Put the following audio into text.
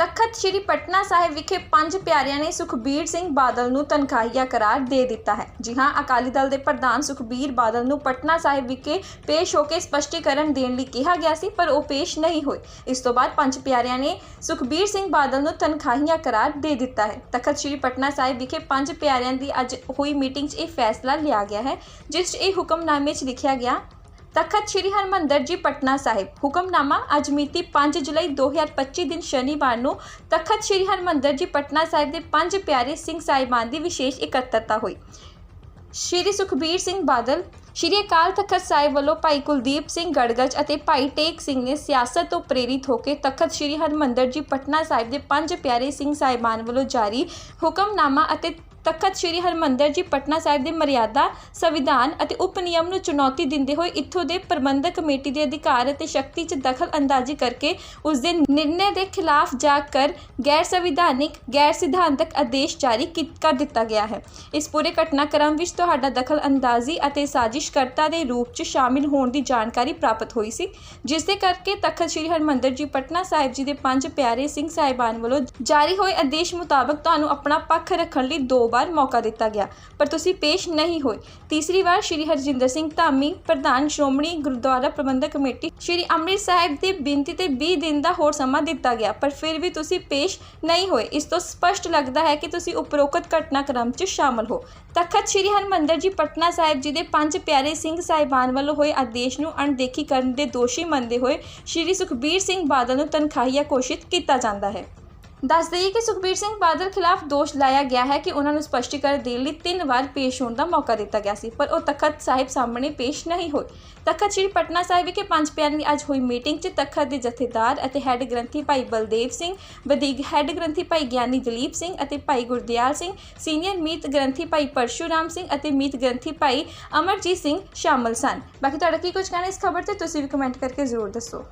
ਤਖਤ ਸ੍ਰੀ ਪਟਨਾ ਸਾਹਿਬ ਵਿਖੇ ਪੰਜ ਪਿਆਰਿਆਂ ਨੇ ਸੁਖਬੀਰ ਸਿੰਘ ਬਾਦਲ ਨੂੰ ਤਨਖਾਹੀਆ ਕਰਾਰ ਦੇ ਦਿੱਤਾ ਹੈ। ਜੀ ਹਾਂ, ਅਕਾਲੀ ਦਲ ਦੇ ਪ੍ਰਧਾਨ ਸੁਖਬੀਰ ਬਾਦਲ ਨੂੰ ਪਟਨਾ ਸਾਹਿਬ ਵਿਖੇ ਪੇਸ਼ ਹੋ ਕੇ ਸਪਸ਼ਟੀਕਰਨ ਦੇਣ ਲਈ ਕਿਹਾ ਗਿਆ ਸੀ, ਪਰ ਉਹ ਪੇਸ਼ ਨਹੀਂ ਹੋਏ। ਇਸ ਤੋਂ ਬਾਅਦ ਪੰਜ ਪਿਆਰਿਆਂ ਨੇ ਸੁਖਬੀਰ ਸਿੰਘ ਬਾਦਲ ਨੂੰ ਤਨਖਾਹੀਆ ਕਰਾਰ ਦੇ ਦਿੱਤਾ ਹੈ। ਤਖਤ ਸ੍ਰੀ ਪਟਨਾ ਸਾਹਿਬ ਵਿਖੇ ਪੰਜ ਪਿਆਰਿਆਂ ਦੀ ਅੱਜ ਹੋਈ ਮੀਟਿੰਗ 'ਚ ਇਹ ਫੈਸਲਾ ਲਿਆ ਗਿਆ ਹੈ, ਜਿਸ 'ਚ ਇਹ ਹੁਕਮਨਾਮੇ 'ਚ ਲਿਖਿਆ ਗਿਆ ਤਖਤ ਸ੍ਰੀ ਹਰਮੰਦਰ ਜੀ, ਪਟਨਾ ਸਾਹਿਬ। ਹੁਕਮਨਾਮਾ ਅੱਜ ਮਿਤੀ 5 ਜੁਲਾਈ 2025 ਦਿਨ ਸ਼ਨੀਵਾਰ ਨੂੰ ਤਖਤ ਸ੍ਰੀ ਹਰਮੰਦਰ ਜੀ, ਪਟਨਾ ਸਾਹਿਬ ਦੇ ਪੰਜ ਪਿਆਰੇ ਸਿੰਘ ਸਾਹਿਬਾਨ ਦੀ ਵਿਸ਼ੇਸ਼ ਇਕੱਤਰਤਾ ਹੋਈ। ਸ਼੍ਰੀ ਸੁਖਬੀਰ ਸਿੰਘ ਬਾਦਲ ਸ਼੍ਰੀ ਅਕਾਲ ਤਖਤ ਸਾਹਿਬ ਵੱਲੋਂ ਭਾਈ ਕੁਲਦੀਪ ਸਿੰਘ ਗੜਗੜ ਅਤੇ ਭਾਈ ਟੇਕ ਸਿੰਘ ਨੇ ਸਿਆਸਤ ਤੋਂ ਪ੍ਰੇਰਿਤ ਹੋ ਕੇ ਤਖਤ ਸ੍ਰੀ ਹਰਮੰਦਰ ਜੀ ਪਟਨਾ ਸਾਹਿਬ ਦੇ ਪੰਜ ਪਿਆਰੇ ਸਿੰਘ ਸਾਹਿਬਾਨ ਵੱਲੋਂ ਜਾਰੀ ਹੁਕਮਨਾਮਾ ਅਤੇ ਤਖਤ ਸ੍ਰੀ ਹਰਮੰਦਰ ਜੀ ਪਟਨਾ ਸਾਹਿਬ ਦੇ ਮਰਿਆਦਾ, ਸੰਵਿਧਾਨ ਅਤੇ ਉਪ ਨਿਯਮ ਨੂੰ ਚੁਣੌਤੀ ਦਿੰਦੇ ਹੋਏ ਇੱਥੋਂ ਦੇ ਪ੍ਰਬੰਧਕ ਕਮੇਟੀ ਦੇ ਅਧਿਕਾਰ ਅਤੇ ਸ਼ਕਤੀ 'ਚ ਦਖਲ ਅੰਦਾਜ਼ੀ ਕਰਕੇ ਉਸ ਦੇ ਨਿਰਣੇ ਦੇ ਖਿਲਾਫ ਜਾ ਕਰ ਗੈਰ ਸੰਵਿਧਾਨਿਕ, ਗੈਰ ਸਿਧਾਂਤਕ ਆਦੇਸ਼ ਜਾਰੀ ਕੀ- ਕਰ ਦਿੱਤਾ ਗਿਆ ਹੈ। ਇਸ ਪੂਰੇ ਘਟਨਾਕ੍ਰਮ ਵਿੱਚ ਤੁਹਾਡਾ ਦਖਲ ਅੰਦਾਜ਼ੀ ਅਤੇ ਸਾਜ਼ਿਸ਼ ਸਾਜ਼ਿਸ਼ਕਰਤਾ ਦੇ ਰੂਪ 'ਚ ਸ਼ਾਮਿਲ ਹੋਣ ਦੀ ਜਾਣਕਾਰੀ ਪ੍ਰਾਪਤ ਹੋਈ ਸੀ, ਜਿਸ ਦੇ ਕਰਕੇ ਤਖਤ ਸ੍ਰੀ ਹਰਮੰਦਰ ਜੀ, ਪਟਨਾ ਸਾਹਿਬ ਜੀ ਦੇ ਪੰਜ ਪਿਆਰੇ ਸਿੰਘ ਸਾਹਿਬਾਨ ਵੱਲੋਂ ਜਾਰੀ ਹੋਏ ਆਦੇਸ਼ ਮੁਤਾਬਕ ਤੁਹਾਨੂੰ ਆਪਣਾ ਪੱਖ ਰੱਖਣ ਲਈ ਦੋ ਵਾਰ ਮੌਕਾ ਦਿੱਤਾ ਗਿਆ, ਪਰ ਤੁਸੀਂ ਪੇਸ਼ ਨਹੀਂ ਹੋਏ। ਤੀਸਰੀ ਵਾਰ ਸ਼੍ਰੀ ਹਰਜਿੰਦਰ ਸਿੰਘ ਧਾਮੀ, ਪ੍ਰਧਾਨ ਸ਼੍ਰੋਮਣੀ ਗੁਰਦੁਆਰਾ ਪ੍ਰਬੰਧਕ ਕਮੇਟੀ, ਸ਼੍ਰੀ ਅੰਮ੍ਰਿਤ ਸਾਹਿਬ ਦੀ ਬੇਨਤੀ ਤੇ 20 ਦਿਨ ਦਾ ਹੋਰ ਸਮਾਂ ਦਿੱਤਾ ਗਿਆ, ਪਰ ਫਿਰ ਵੀ ਤੁਸੀਂ ਪੇਸ਼ ਨਹੀਂ ਹੋਏ। ਇਸ ਤੋਂ ਸਪਸ਼ਟ ਲੱਗਦਾ ਹੈ ਕਿ ਤੁਸੀਂ ਉਪਰੋਕਤ ਘਟਨਾਕ੍ਰਮ 'ਚ ਸ਼ਾਮਲ ਹੋ। ਤਖਤ ਸ੍ਰੀ ਹਰਮੰਦਰ ਜੀ, ਪਟਨਾ ਸਾਹਿਬ ਜੀ ਦੇ ਪੰਜ ਪਿਆਰੇ ਸਿੰਘ ਸਾਹਿਬਾਨ ਵੱਲੋਂ ਹੋਏ ਆਦੇਸ਼ ਨੂੰ ਅਣਦੇਖੀ ਕਰਨ ਦੇ ਦੋਸ਼ੀ ਮੰਨਦੇ ਹੋਏ ਸ਼੍ਰੀ ਸੁਖਬੀਰ ਸਿੰਘ ਬਾਦਲ ਨੂੰ ਤਨਖਾਹੀਆ ਘੋਸ਼ਿਤ ਕੀਤਾ ਜਾਂਦਾ ਹੈ। ਦੱਸ ਦਈਏ ਕਿ ਸੁਖਬੀਰ ਸਿੰਘ ਬਾਦਲ ਖਿਲਾਫ ਦੋਸ਼ ਲਾਇਆ ਗਿਆ ਹੈ ਕਿ ਉਹਨਾਂ ਨੂੰ ਸਪਸ਼ਟੀਕਰਨ ਦੇਣ ਲਈ ਤਿੰਨ ਵਾਰ ਪੇਸ਼ ਹੋਣ ਦਾ ਮੌਕਾ ਦਿੱਤਾ ਗਿਆ ਸੀ, ਪਰ ਉਹ ਤਖਤ ਸਾਹਿਬ ਸਾਹਮਣੇ ਪੇਸ਼ ਨਹੀਂ ਹੋਏ। ਤਖਤ ਸ੍ਰੀ ਪਟਨਾ ਸਾਹਿਬ ਵਿਖੇ ਪੰਜ ਪਿਆਰਿਆਂ ਦੀ ਅੱਜ ਹੋਈ ਮੀਟਿੰਗ 'ਚ ਤਖਤ ਦੇ ਜਥੇਦਾਰ ਅਤੇ ਹੈੱਡ ਗ੍ਰੰਥੀ ਭਾਈ ਬਲਦੇਵ ਸਿੰਘ, ਵਧੀਕ ਹੈੱਡ ਗ੍ਰੰਥੀ ਭਾਈ ਗਿਆਨੀ ਦਲੀਪ ਸਿੰਘ ਅਤੇ ਭਾਈ ਗੁਰਦਿਆਲ ਸਿੰਘ, ਸੀਨੀਅਰ ਮੀਤ ਗ੍ਰੰਥੀ ਭਾਈ ਪਰਸ਼ੂਰਾਮ ਸਿੰਘ ਅਤੇ ਮੀਤ ਗ੍ਰੰਥੀ ਭਾਈ ਅਮਰਜੀਤ ਸਿੰਘ ਸ਼ਾਮਲ ਸਨ। ਬਾਕੀ ਤੁਹਾਡਾ ਕੀ ਕੁਝ ਕਹਿਣਾ ਇਸ ਖਬਰ ਤੇ, ਤੁਸੀਂ ਵੀ ਕਮੈਂਟ ਕਰਕੇ ਜ਼ਰੂਰ ਦੱਸੋ।